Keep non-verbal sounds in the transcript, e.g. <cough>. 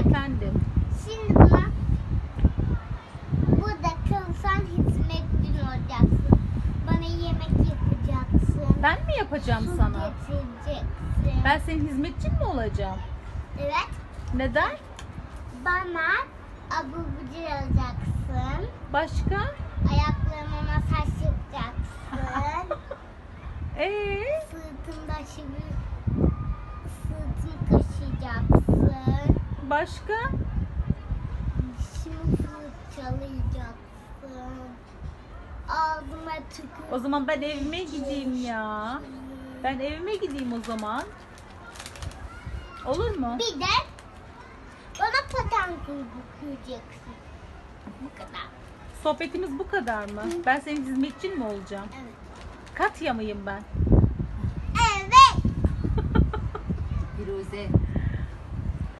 Efendim. Şimdi buna burada kalırsan hizmetçin olacaksın. Bana yemek yapacaksın. Ben mi yapacağım Su sana? getireceksin. Ben senin hizmetçin mi olacağım? Evet. Neden? Bana abur cubur alacaksın. Başka? Ayaklarıma masaj yapacaksın. <laughs> Ee? Sırtımda şimdi sırtımı kaşıyacaksın. Başka? Ağzıma tükür. O zaman ben evime gideyim ya. Ben evime gideyim o zaman. Olur mu? Bir de bana paten kuracaksın. Bu kadar. Sohbetimiz bu kadar mı? Ben senin hizmetçin mi olacağım? Evet. Katya mıyım ben? Evet. Firuze